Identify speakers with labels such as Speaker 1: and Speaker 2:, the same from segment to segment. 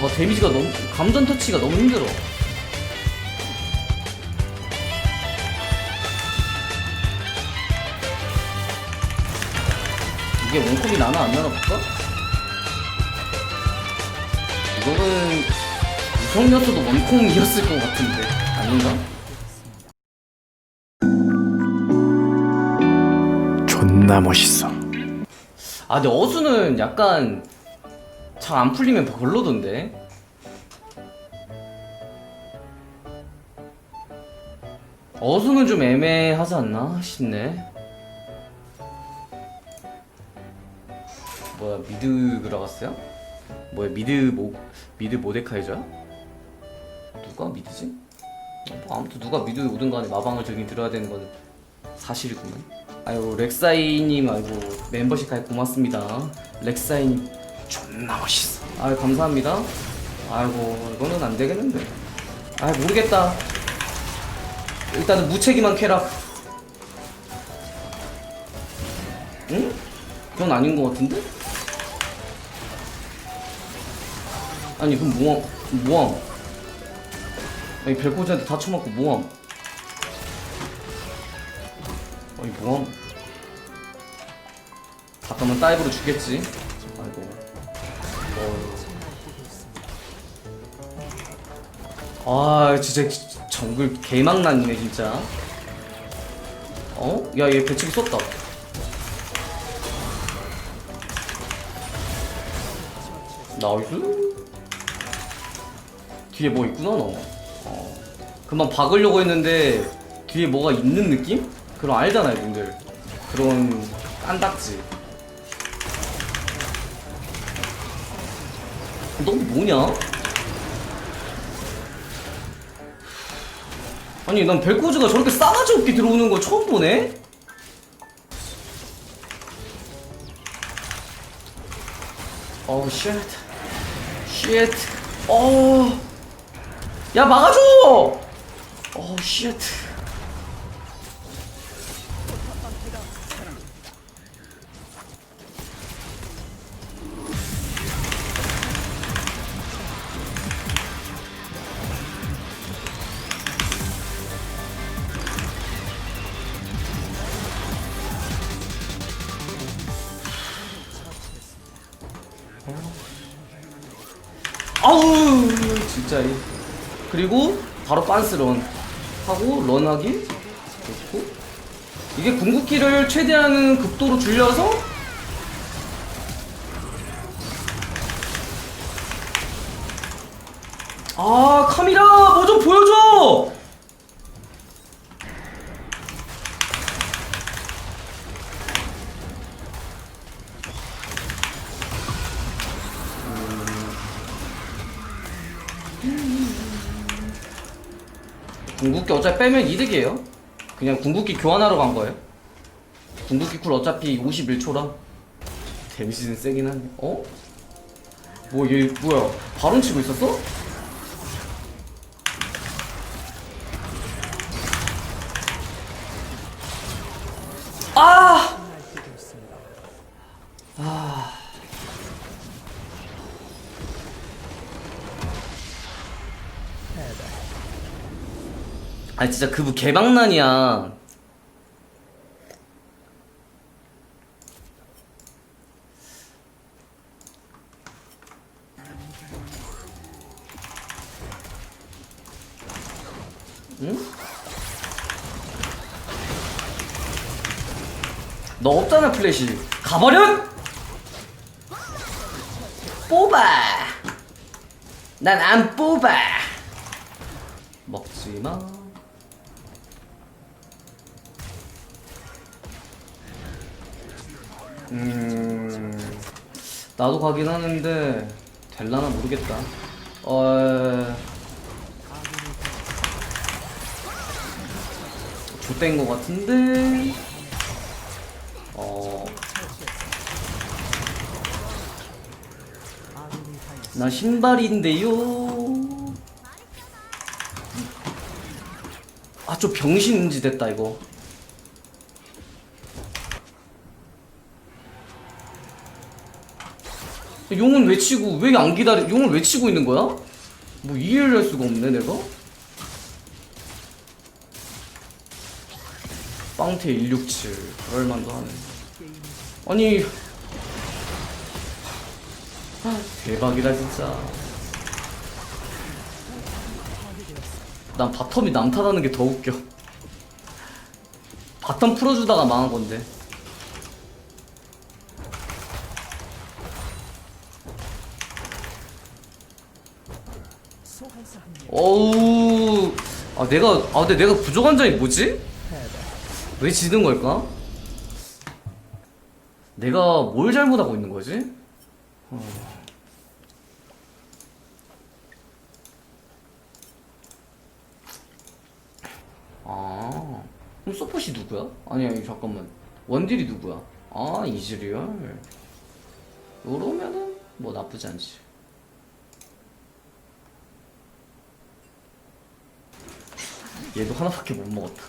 Speaker 1: 봐봐 데미지가 너무 감전 터치가 너무 힘들어 이게 원콤이 나나 안 나나 볼까? 이거는 유성이었어도 원콤이었을 것 같은데 아닌가?
Speaker 2: 존나 멋있어.
Speaker 1: 아 근데 어수는 약간 잘 안 풀리면 별로던데 어수는 좀 애매하지 않나 싶네 뭐야 미드 들어갔어요? 뭐야 미드 모 미드 모데카이저야? 누가 미드지? 뭐 아무튼 누가 미드 오든 간에 마방을 저기 들어야 되는 건 사실이구만 아이고 렉사이님 아이고 멤버십 가입 고맙습니다 렉사이님
Speaker 2: 존나 멋있어.
Speaker 1: 아유 감사합니다. 아이고 이거는 안 되겠는데. 아 모르겠다. 일단은 무책임한 쾌락. 응? 그건 아닌 것 같은데? 아니 그럼 뭐함 뭐함. 아니 벨코즈한테 다 쳐맞고 뭐함. 아니 뭐함. 잠깐만 다이브로 죽겠지 아 진짜 정글 개망난이네 진짜 어? 야 얘 배치기 썼다 나이스 뒤에 뭐 있구나 너 어. 금방 박으려고 했는데 뒤에 뭐가 있는 느낌? 그럼 알잖아요 분들 그런 깐딱지 너 뭐냐? 아니 난 벨코즈가 저렇게 싸가지 없게 들어오는 거 처음 보네? 어우 쉣 쉣. 어. 야 막아줘. 어우 쉣. 이 그리고 바로 빤스 런 하고 런하기. 좋고. 이게 궁극기를 최대한 극도로 줄여서 아 카미라 뭐 좀 보여줘 궁극기 어차피 빼면 이득이에요. 그냥 궁극기 교환하러 간 거예요. 궁극기 쿨 어차피 51초라. 데미지는 세긴 하네. 어? 뭐 얘 뭐야? 바론 치고 있었어? 아! 아 진짜 그부 개방난이야. 응? 너 없잖아 플래시. 가버려? 뽑아. 난 안 뽑아. 먹지 마. 음, 나도 가긴 하는데 될라나 모르겠다. 어, 좆된 것 같은데. 어, 나 신발인데요. 아, 좀 병신인지 됐다 이거. 용은 외치고 왜 안 기다려? 용을 외치고 있는 거야? 뭐 이해를 할 수가 없네 내가. 빵태 167 그럴만도 하네. 아니 아, 대박이다 진짜. 난 바텀이 남탓하는 게 더 웃겨. 바텀 풀어주다가 망한 건데. 어우, 아 내가 아 근데 내가 부족한 점이 뭐지? 왜 지는 걸까? 내가 뭘 잘못하고 있는 거지? 어. 아, 그럼 서폿이 누구야? 아니 아니 잠깐만 원딜이 누구야? 아 이즈리얼 요러면은 뭐 나쁘지 않지 얘도 하나밖에 못 먹었다.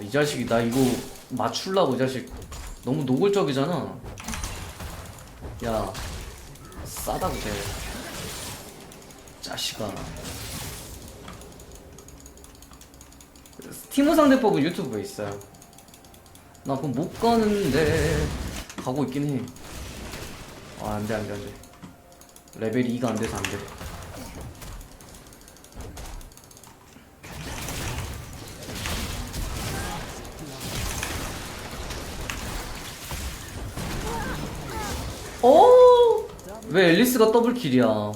Speaker 1: 이 자식이 나 이거 맞출라고 이 자식. 너무 노골적이잖아. 야 싸다고 돼 자식아. 티모 상대법은 유튜브에 있어요. 나 그럼 못 가는데 가고 있긴 해. 아, 안 돼, 안 돼, 안 돼. 레벨이 2가 안 돼서 안 돼. 왜 앨리스가 더블킬이야?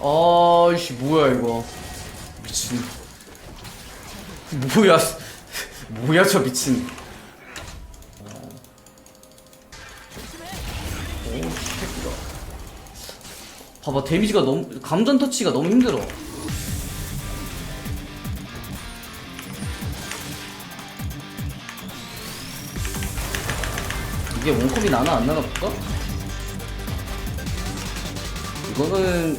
Speaker 1: 아이씨 뭐야 이거? 미친. 뭐야 뭐야 저 미친. 어. 오 새끼가. 봐봐 데미지가 너무 감전 터치가 너무 힘들어 이게 원컵이 나나 안 나나 볼까? 이거는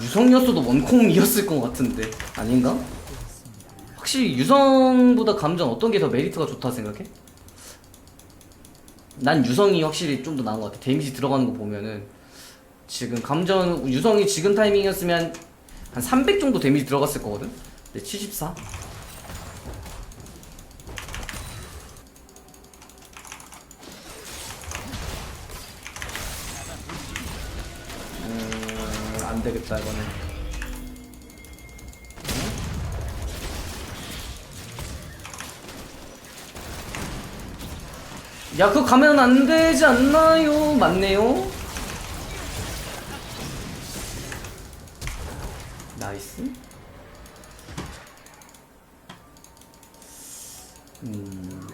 Speaker 1: 유성이었어도 원콤이었을 것 같은데 아닌가? 확실히 유성보다 감전 어떤 게 더 메리트가 좋다 생각해? 난 유성이 확실히 좀 더 나은 것 같아 데미지 들어가는 거 보면은 지금 감전 유성이 지금 타이밍이었으면 한 300 정도 데미지 들어갔을 거거든? 근데 74? 음, 안 되겠다 이거는. 야, 그거 가면 안 되지 않나요? 맞네요. 나이스. 음.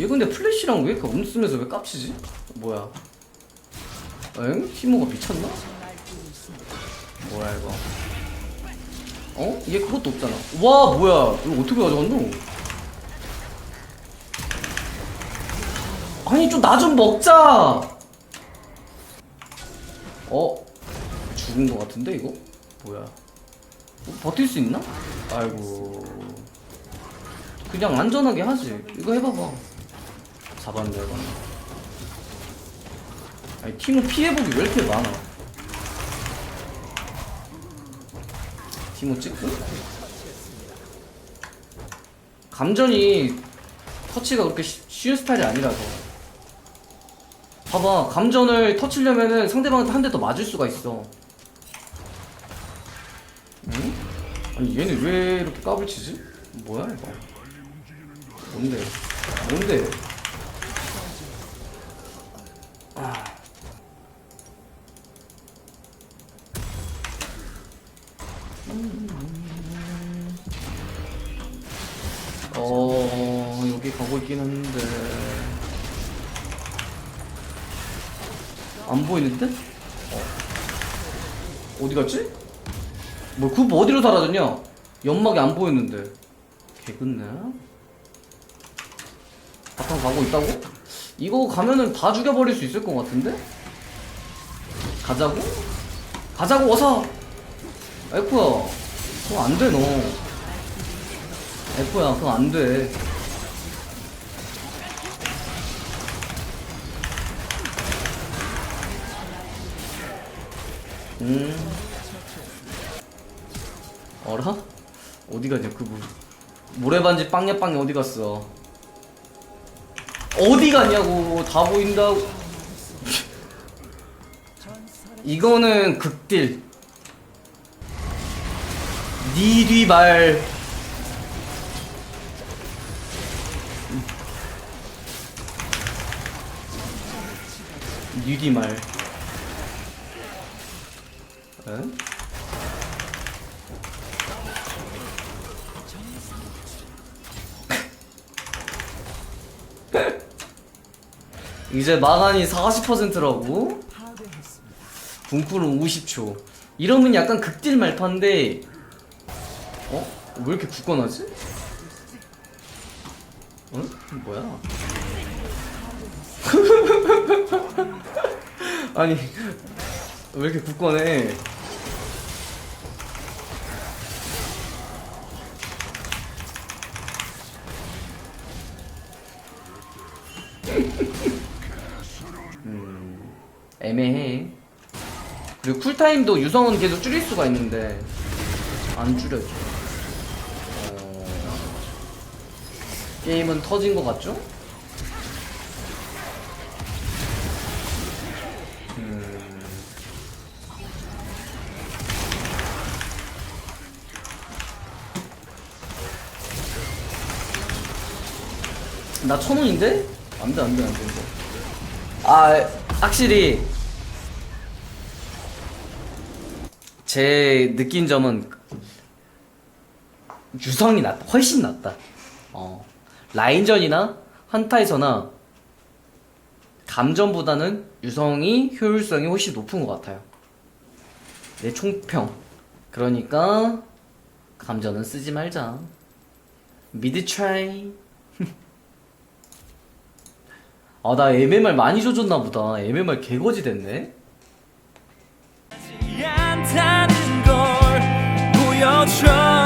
Speaker 1: 얘 근데 플래시랑 왜 이렇게 없으면서 왜 깝치지? 뭐야? 엥? 티모가 미쳤나? 뭐야 이거? 어? 얘 그것도 없잖아. 와 뭐야? 이거 어떻게 가져갔노? 아니 좀 나 좀 먹자. 어? 죽은 것 같은데 이거? 뭐야? 어, 버틸 수 있나? 아이고. 그냥 안전하게 하지. 이거 해봐봐. 잡았네, 이거. 아니, 팀은 피해보기 왜 이렇게 많아? 팀은 찍고? 감전이 터치가 그렇게 쉬- 쉬운 스타일이 아니라서. 봐봐, 감전을 터치려면은 상대방한테 한 대 더 맞을 수가 있어. 응? 아니, 얘는 왜 이렇게 까불치지? 뭐야, 이거? 뭔데? 뭔데? 아. 어 여기 가고 있긴 한데 안 보이는데? 어. 어디 갔지? 뭐, 그 어디로 사라졌냐? 연막이 안 보였는데. 개근네. 바탕 가고 있다고? 이거 가면은 다 죽여버릴 수 있을 것 같은데? 가자고? 가자고, 어서! 에코야. 그거 안 돼, 너. 에코야, 그거 안 돼. 음. 어라? 어디 가냐 그분 모래반지 빵야빵야 어디 갔어 어디 갔냐고. 다 보인다고 이거는 극딜. 니뒤말 니뒤말. 에? 이제 마간이 40%라고? 분쿨은 50초. 이러면 약간 극딜 말판데, 어? 왜 이렇게 굳건하지? 어? 뭐야? 아니, 왜 이렇게 굳건해? 쿨타임도 유성은 계속 줄일 수가 있는데 안 줄여져. 어... 게임은 터진 것 같죠? 음... 나 천원인데? 안돼 안돼 안돼. 아 확실히 제 느낀 점은 유성이 낫다 훨씬 낫다. 어 라인전이나 한타에서나 감전보다는 유성이 효율성이 훨씬 높은 것 같아요. 내 총평. 그러니까 감전은 쓰지 말자. 미드 트라이. 아 나 MMR 많이 조졌나 보다. MMR 개거지 됐네
Speaker 3: 않다는 걸 보여줘